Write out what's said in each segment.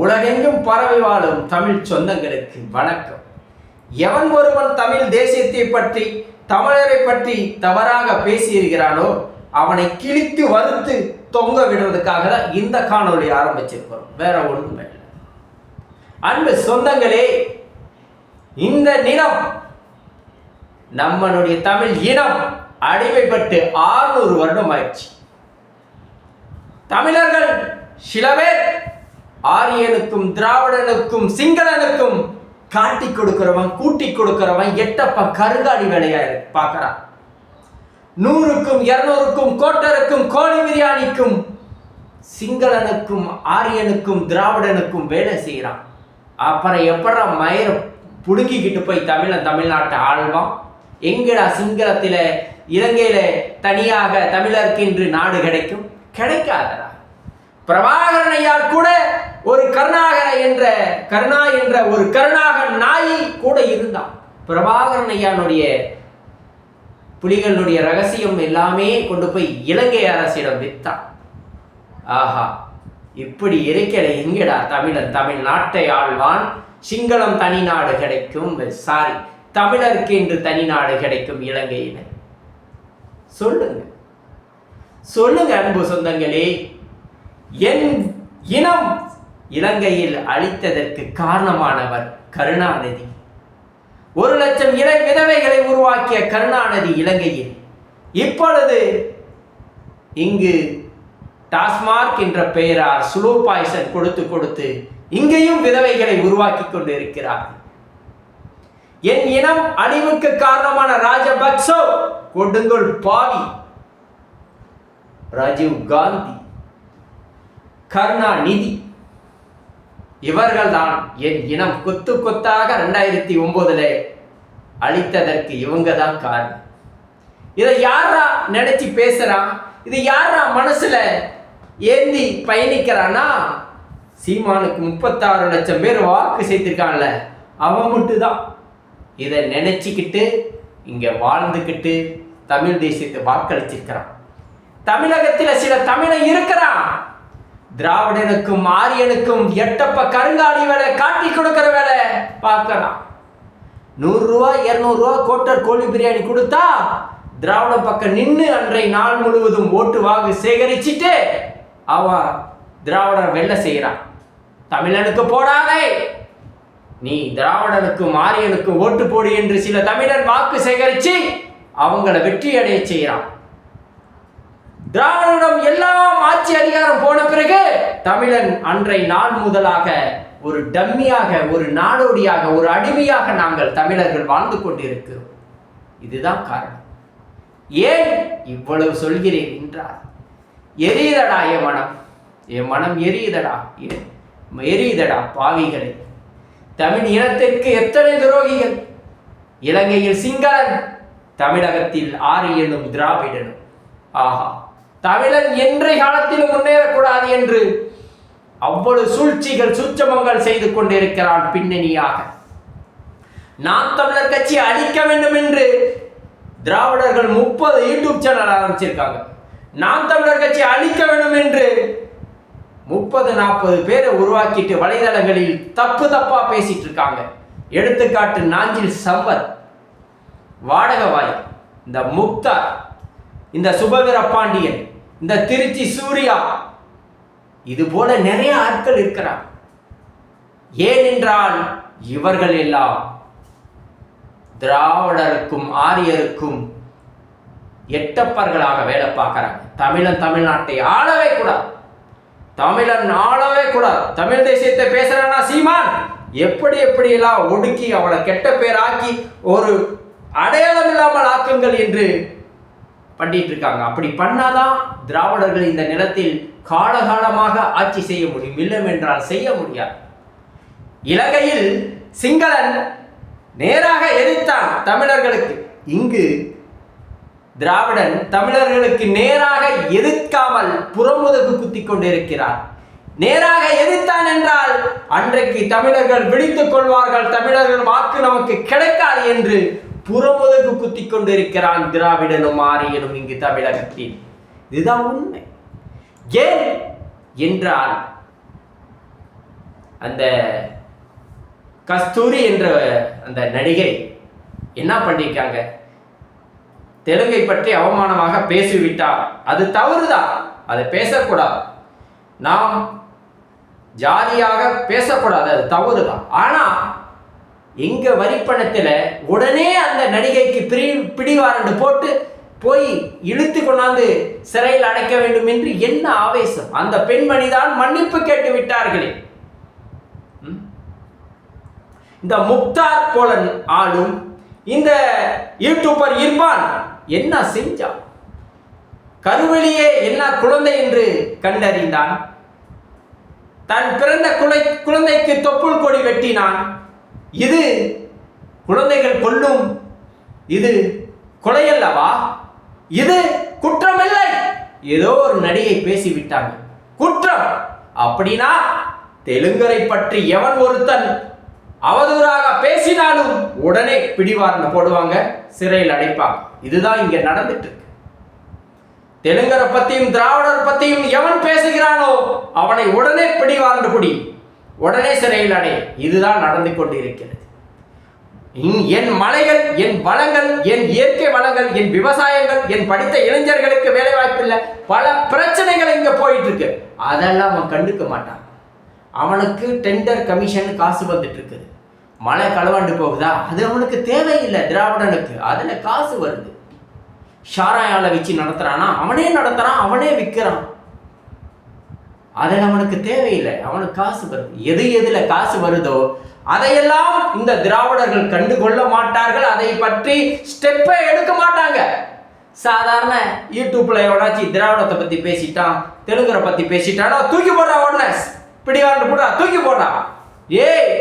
உலகெங்கும் பரவி வாழும் தமிழ் சொந்தங்களுக்கு வணக்கம். எவன் ஒருவன் தமிழ் தேசியத்தை பற்றி தமிழரை பற்றி தவறாக பேசியிருக்கிறானோ அவனை கிழித்து வறுத்து தொங்க விடுவதற்காக தான் இந்த காணொளி ஆரம்பிச்சிருக்கிறோம். வேற ஒன்றுமே இல்லை. அன்பு சொந்தங்களே இந்த நிலம் நம்மளுடைய தமிழ் இனம் அடிமைப்பட்டு ஆறுநூறு வருடம் ஆயிடுச்சு. தமிழர்கள் சில பேர் ஆரியனுக்கும் திராவிடனுக்கும் சிங்களனுக்கும் காட்டி கொடுக்கிறவன் கூட்டி கொடுக்கிறவன் எட்டப்ப கருங்காடி வேலையா பார்க்கறான். நூறுக்கும் இருநூறுக்கும் கோட்டருக்கும் கோழி பிரியாணிக்கும் சிங்களனுக்கும் ஆரியனுக்கும் திராவிடனுக்கும் வேலை செய்கிறான் அப்புறம் எப்படா மயிர புடுங்கிக்கிட்டு போய் தமிழன் தமிழ்நாட்டை ஆழ்வான் எங்கடா சிங்களத்தில் இலங்கையில தனியாக தமிழருக்கு இன்று நாடு கிடைக்கும்? கிடைக்காதடா. பிரபாகரன் ஐயா கூட ஒரு கருணாகர என்ற கருணா என்ற ஒரு கருணாக நாயை கூட இருந்தான். பிரபாகரன் ஐயானுடைய புலிகளுடைய ரகசியம் எல்லாமே கொண்டு போய் இலங்கை அரசிடம் வித்தான். ஆஹா இப்படி இருக்கிற எங்கடா தமிழன்? தமிழ்நாட்டை ஆழ்வான் சிங்களம் தனி நாடு கிடைக்கும். சாரி தமிழருக்கு என்று தனி நாடு கிடைக்கும் இலங்கையில சொல்லுங்க. சொல்லுங்க அன்பு சொந்தங்களே. என் இனம் இலங்கையில் அழித்ததற்கு காரணமானவர் கருணாநிதி. ஒரு லட்சம் இளை விதவைகளை உருவாக்கிய கருணாநிதி இலங்கையில். இப்பொழுது இங்கு டாஸ்மார்க் என்ற பெயரால் ஸ்லோ பாய்சன் கொடுத்து கொடுத்து இங்கேயும் விதவைகளை உருவாக்கி கொண்டிருக்கிறார். என் இனம் அழிவுக்கு காரணமான ராஜபக்சோ கொடுங்கோல் பாவி ராஜீவ் காந்தி கருணாநிதி இவர்கள்தான் என் இனம் கொத்து கொத்தாக ரெண்டாயிரத்தி ஒன்பதுல அழித்ததற்கு இவங்க தான் காரணம். இதை யாரா நினைச்சு பேசுறான் இது யாரா மனசுல ஏந்தி பயணிக்கிறானா? சீமானுக்கு முப்பத்தாறு லட்சம் பேர் வாக்கு சேர்த்திருக்கான்ல அவன் மட்டும்தான். இதை நினைச்சுக்கிட்டு இங்க வாழ்ந்துக்கிட்டு தமிழ் தேசியத்தை வாக்களிச்சிருக்கிறான். தமிழகத்தில் சில தமிழன் இருக்கிறான். திராவிடனுக்கும் ஆரியனுக்கும் எட்டப்ப கருங்காலி வேலை காட்டி கொடுக்கிற வேலை. பார்க்கறான் நூறுரூவா இரநூறுவா கோட்டர் கோழி பிரியாணி கொடுத்தா திராவிட பக்கம் நின்று அன்றை நாள் முழுவதும் ஓட்டு வாக்கு சேகரிச்சுட்டு அவன் திராவிடன் வெள்ள செய்கிறான் தமிழனுக்கு போடாதே. நீ திராவிடனுக்கும் ஆரியனுக்கும் ஓட்டு போடு என்று சில தமிழன் வாக்கு சேகரித்து அவங்கள வெற்றி அடைய செய்கிறான் திராவிடம் எல்லாம் ஆட்சி அதிகாரம் போன பிறகு தமிழன் அன்றை நாள் முதலாக ஒரு டம்மியாக ஒரு நாடோடியாக ஒரு அடிமையாக நாங்கள் தமிழர்கள் வாழ்ந்து கொண்டிருக்கிறோம். இதுதான் காரணம். ஏன் இவ்வளவு சொல்கிறேன் என்றார் எரியுதடா என் மனம்? என் மனம் எரியுதடா? எரியுதடா பாவிகளே? தமிழ் இனத்திற்கு எத்தனை துரோகிகள்? இலங்கையில் சிங்களன் தமிழகத்தில் ஆரியனும் திராவிடனும். ஆஹா தமிழன் என்றை காலத்திலும் முன்னேறக்கூடாது என்று அவ்வளவு சூழ்ச்சிகள் சூட்சமங்கள் செய்து கொண்டிருக்கிறான் பின்னணியாக. நாம் தமிழர் கட்சி அழிக்க வேண்டும் என்று திராவிடர்கள் முப்பது யூடியூப் சேனல் ஆரம்பிச்சிருக்காங்க. நாம் தமிழர் கட்சி அழிக்க வேண்டும் என்று முப்பது நாற்பது பேரை உருவாக்கிட்டு வலைதளங்களில் தப்பு தப்பா பேசிட்டு இருக்காங்க. எடுத்துக்காட்டு நாஞ்சில் சம்பத் வாடகவாய் இந்த முக்தார் இந்த சுபவீர பாண்டியன் இந்த திருச்சி சூர்யா. இது போல நிறைய ஆட்கள் இருக்கிறார். ஏனென்றால் இவர்கள் எல்லாம் திராவிடருக்கும் ஆரியருக்கும் எட்டப்பர்களாக வேலை பார்க்கறாங்க. தமிழன் தமிழ்நாட்டை ஆளவே கூடாது. தமிழன் ஆளவே கூடாது. தமிழ் தேசியத்தை பேசுறானா சீமான்? எப்படி எப்படியெல்லாம் ஒடுக்கி அவளை கெட்ட பேராக்கி ஒரு அடையாளம் இல்லாமல் ஆக்குங்கள் என்று பண்ணிட்டு இருக்காங்க அப்படி பண்ணாதான் திராவிடர்கள் இந்த நிலத்தில் காலகாலமாக ஆட்சி செய்ய முடியும். இல்லம் என்றால் செய்ய முடியாது. இலங்கையில் சிங்களன் நேராக எதிர்த்தான் தமிழர்களுக்கு. இங்கு திராவிடன் தமிழர்களுக்கு நேராக எதிர்க்காமல் புறமுதுகு குத்தி கொண்டிருக்கிறார். நேராக எதிர்த்தான் என்றால் அன்றைக்கு தமிழர்கள் விழித்துக் கொள்வார்கள். தமிழர்கள் வாக்கு நமக்கு கிடைக்காது என்று புறமுதுகு குத்தி கொண்டிருக்கிறான் திராவிடனும் ஆரியனும் இங்கு தமிழகத்தில். இதுதான் உண்மை. ஏன் என்றால் அந்த கஸ்தூரி என்ற அந்த நடிகை என்ன பண்ணியிருக்காங்க தெலுங்கை பற்றி அவமானமாக பேசிவிட்டார். அது தவறுதான். அதை பேசக்கூடாது. நாம் ஜாதியாக பேசக்கூடாது. அது தவறுதான். ஆனா எங்க வரிப்பணத்துல உடனே அந்த நடிகைக்கு பிரி பிடிவாரண்டு போட்டு போய் இழுத்து கொண்டாந்து சிறையில் அடைக்க வேண்டும் என்று என்ன ஆவேசம்? அந்த பெண்மணி தான் மன்னிப்பு கேட்டு விட்டார்களே. இந்த முக்தார் போலன் ஆளும் இந்த யூடியூபர் இர்பான் என்ன செஞ்சான் கருவெளியே என்ன குழந்தை என்று கண்டறிந்தான். தன் பிறந்த குழந்தைக்கு தொப்புள் கொடி வெட்டினான். இது குழந்தைகள் கொல்லும். இது கொலையல்லவா? இது குற்றமில்லை. ஏதோ ஒரு நடிகை பேசிவிட்டாங்க. குற்றம். அப்படின்னா தெலுங்கரை பற்றி எவன் ஒருத்தன் அவதூறாக பேசினாலும் உடனே பிடிவார்னு போடுவாங்க சிறையில் அடைப்பாங்க. இதுதான் இங்க நடந்துட்டு இருக்கு தெலுங்கரை பத்தியும் திராவிடர் பத்தியும் எவன் பேசுகிறானோ அவனை உடனே பிடிவாரண்டு பிடி. உடனே சிறையில் அடை இதுதான் நடந்து கொண்டிருக்கிறது. இன்- என் மலைகள் என் வளங்கள் என் இயற்கை வளங்கள் என் விவசாயங்கள் என் படித்த இளைஞர்களுக்கு வேலை வாய்ப்பில்லை பல பிரச்சனைகள் இங்க போயிட்டு இருக்கு அதெல்லாம் அவன் கண்டுக்க மாட்டான். அவனுக்கு டெண்டர் கமிஷன் காசு வந்துட்டு இருக்குது மழை களவாண்டு போகுதா? அது அவனுக்கு தேவையில்லை திராவிடனுக்கு. அதுல காசு வருது. ஷாராயால வச்சு நடத்துறானா? அவனே நடத்துறான் அவனே விற்கிறான் அதில் அவனுக்கு தேவையில்லை. அவனுக்கு காசு வருது எது எதில் காசு வருதோ அதையெல்லாம் இந்த திராவிடர்கள் கண்டுகொள்ள மாட்டார்கள். அதை பற்றி ஸ்டெப்பே எடுக்க மாட்டாங்க. சாதாரண யூடியூப்ல எவனாச்சும் திராவிடத்தை பத்தி பேசிட்டான் தெலுங்கரை பத்தி பேசிட்டானா தூக்கி போடுறா உடனே. பிடிவாண்டு போடுறா தூக்கி போடுறா. ஏய்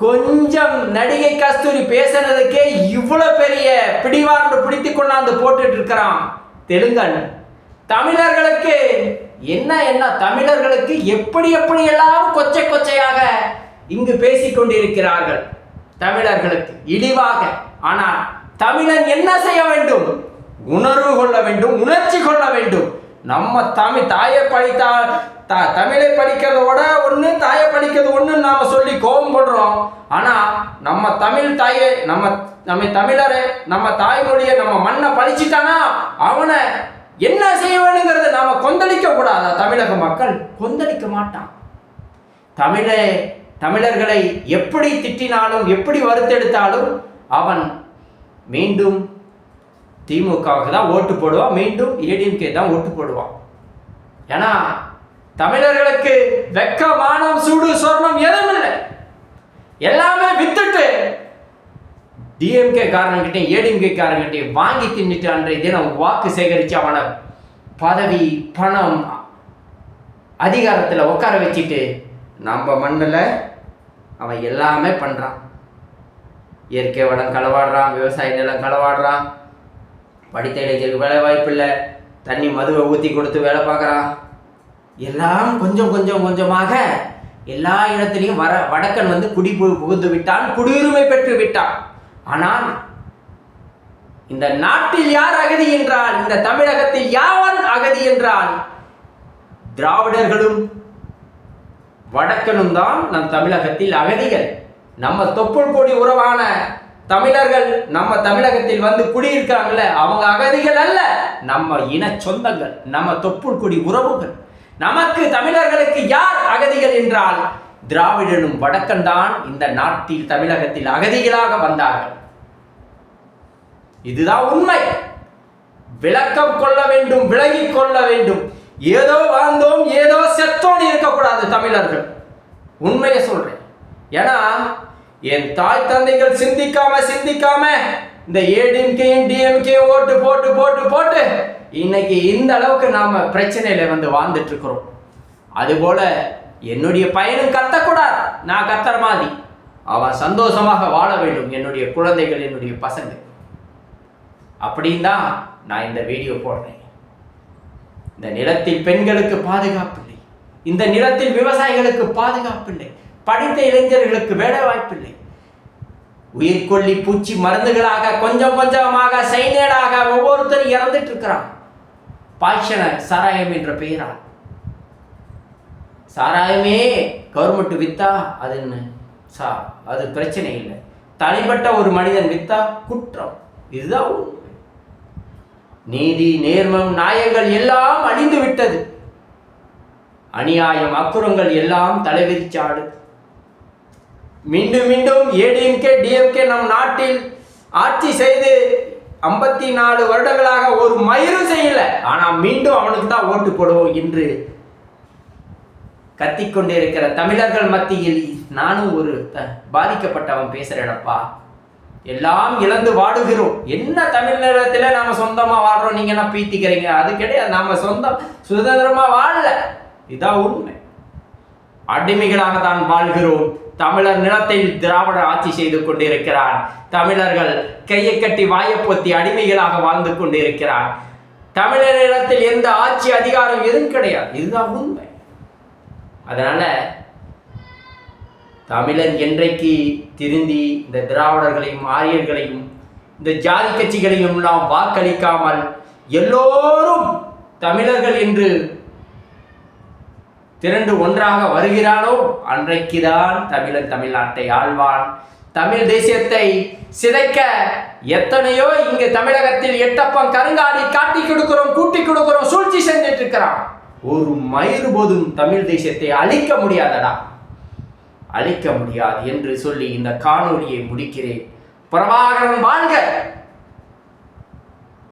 கொஞ்சம் நடிகை கஸ்தூரி பேசுனதுக்கே இவ்வளவு பெரிய பிடிவாண்டு பிடித்து கொண்டாந்து போட்டுட்டு இருக்கிறான் தெலுங்கன். தமிழர்களுக்கு என்ன என்ன? தமிழர்களுக்கு எப்படி எப்படி எல்லாம் கொச்சை கொச்சையாக இங்கு பேசிக் கொண்டிருக்கிறார்கள்? தமிழர்களுக்கு இழிவாக. ஆனால் தமிழன் என்ன செய்ய வேண்டும்? உணர்வு கொள்ள வேண்டும் உணர்ச்சி கொள்ள வேண்டும். நம்ம தமிழ் தாயை படித்தால் த தமிழை படிக்கிறதோட ஒன்று தாயை படிக்கிறது ஒன்று நாம் சொல்லி கோபம் படுறோம். ஆனால் நம்ம தமிழ் தாயை நம்ம நம்ம தமிழரை நம்ம தாய்மொழியை நம்ம மண்ணை படிச்சுட்டானா அவனை என்ன செய்ய வேணுங்கிறத நாம கொந்தளிக்க கூடாதா தமிழக மக்கள்? கொந்தளிக்க மாட்டான். தமிழே தமிழர்களை எப்படி திட்டினாலும் எப்படி வருத்தெடுத்தாலும் அவன் மீண்டும் திமுகவுக்கு தான் ஓட்டு போடுவான் மீண்டும் ஏடிஎம்கே தான் ஓட்டு போடுவான். ஏன்னா தமிழர்களுக்கு வெக்க மானம் சூடு சொர்ணம் எதுவும் இல்லை எல்லாமே டிஎம்கே காரங்கிட்டையும் ஏடிஎம்கே காரங்கிட்டையும் வாங்கி தின்னுட்டு அன்றைய தினம் வாக்கு சேகரித்து அவனை பதவி பணம் அதிகாரத்தில் உட்கார வச்சுட்டு நம்ம மண்ணில் அவன் எல்லாமே பண்ணுறான் இயற்கை வளம் களவாடுறான் விவசாய நிலம் களவாடுறான். படித்த இளைஞருக்கு வேலை வாய்ப்பு இல்லை. தண்ணி மதுவை ஊற்றி கொடுத்து வேலை பார்க்குறான். எல்லாம் கொஞ்சம் கொஞ்சம் கொஞ்சமாக எல்லா இடத்துலையும் வர வடக்கன் வந்து குடி புகுந்து விட்டான் குடியுரிமை பெற்று விட்டான். ஆனால் இந்த நாட்டில் யார் அகதி என்றால் இந்த தமிழகத்தில் யாவன் அகதி என்றால் திராவிடர்களும் வடக்கனும் தான் நம் தமிழகத்தில் அகதிகள். நம்ம தொப்புள் கொடி உறவான தமிழர்கள் நம்ம தமிழகத்தில் வந்து குடியிருக்காங்கல்ல அவங்க அகதிகள் அல்ல. நம்ம இன சொந்தங்கள் நம்ம தொப்புள் கொடி உறவுகள். நமக்கு தமிழர்களுக்கு யார் அகதிகள் என்றால் திராவிடனும் வடக்கன்தான் இந்த நாட்டில் தமிழகத்தில் அகதிகளாக வந்தார்கள். இதுதான் உண்மை. விளக்கம் கொள்ள வேண்டும் விளங்கிக் கொள்ள வேண்டும். ஏதோ வாழ்ந்தோம் ஏதோ செத்தோம் இருக்கக்கூடாது தமிழர்கள். உண்மையை சொல்றேன். ஏன்னா என் தாய் தந்தைகள் சிந்திக்காம சிந்திக்காம இந்த ஏடிஎம்கேயும் டிஎம்கேயும் ஓட்டு போட்டு போட்டு போட்டு இன்னைக்கு இந்த அளவுக்கு நாம பிரச்சனையில வந்து வாழ்ந்துட்டு இருக்கிறோம். அதுபோல என்னுடைய பையனும் கத்தக்கூடாது. நான் கத்துற மாதிரி. அவன் சந்தோஷமாக வாழ வேண்டும். என்னுடைய குழந்தைகள் என்னுடைய பசங்க. அப்படின்னு தான் நான் இந்த வீடியோ போடுறேன். இந்த நிலத்தில் பெண்களுக்கு பாதுகாப்பு இல்லை. இந்த நிலத்தில் விவசாயிகளுக்கு பாதுகாப்பு இல்லை. படித்த இளைஞர்களுக்கு வேலை வாய்ப்பில்லை உயிர்கொல்லி பூச்சி மருந்துகளாக கொஞ்சம் கொஞ்சமாக சைனேடாக ஒவ்வொருத்தரும் இறந்துட்டு இருக்கிறான். பாய்ச்சன சராயம் என்ற பெயரால். சாராயமே கவர்மெண்ட் வித்தா அது என்ன? சா அது பிரச்சனை இல்லை. தனிப்பட்ட ஒரு மனிதன் வித்தா குற்றம். இதுதான் உண்மை. நீதி நேர்மம் நியாயங்கள் எல்லாம் அழிந்து விட்டது. அநியாயம் அக்குறங்கள் எல்லாம் தலைவிரிச்சாடு மீண்டும் மீண்டும் ஏடிஎம்கே டிஎம்கே நம் நாட்டில் ஆட்சி செய்து ஐம்பத்தி நாலு வருடங்களாக ஒரு மயிரும் செய்யல. ஆனால் மீண்டும் அவனுக்கு தான் ஓட்டு போடுவோம் என்று கத்திக்கொண்டிருக்கிற தமிழர்கள் மத்தியில் நானும் ஒரு த- பாதிக்கப்பட்டவன் பேசுறேனப்பா. எல்லாம் இழந்து வாடுகிறோம். என்ன தமிழ் நிலத்துல நாம சொந்தமா வாடுறோம் நீங்க என்ன பீத்திக்கிறீங்க? அது கிடையாது. நாம சொந்தம் சுதந்திரமா வாழல. இதான் உண்மை. அடிமைகளாக தான் வாழ்கிறோம். தமிழர் நிலத்தில் திராவிட ஆட்சி செய்து கொண்டிருக்கிறான் தமிழர்கள் கையை கட்டி வாயப்பொத்தி அடிமைகளாக வாழ்ந்து கொண்டிருக்கிறான் தமிழர் நிலத்தில் எந்த ஆட்சி அதிகாரம் எதுவும் கிடையாது. இதுதான் உண்மை. அதனால் தமிழன் என்றைக்கு திருந்தி இந்த திராவிடர்களையும் ஆரியர்களையும் இந்த ஜாதி கட்சிகளையும் நாம் வாக்களிக்காமல் எல்லோரும் தமிழர்கள் என்று திரண்டு ஒன்றாக வருகிறானோ அன்றைக்குதான் தமிழன் தமிழ்நாட்டை ஆழ்வான் தமிழ் தேசியத்தை சிதைக்க எத்தனையோ இங்கு தமிழகத்தில் எட்டப்பம் கருங்காடி காட்டி கொடுக்கிறோம் கூட்டி கொடுக்கிறோம் சூழ்ச்சி செஞ்சிட்டு இருக்கிறான் ஒரு மயிறு போதும் தமிழ் தேசியத்தை அழிக்க முடியாதடா. அழிக்க முடியாது என்று சொல்லி இந்த காணொலியை முடிக்கிறேன். பிரபாகரன் வாழ்க!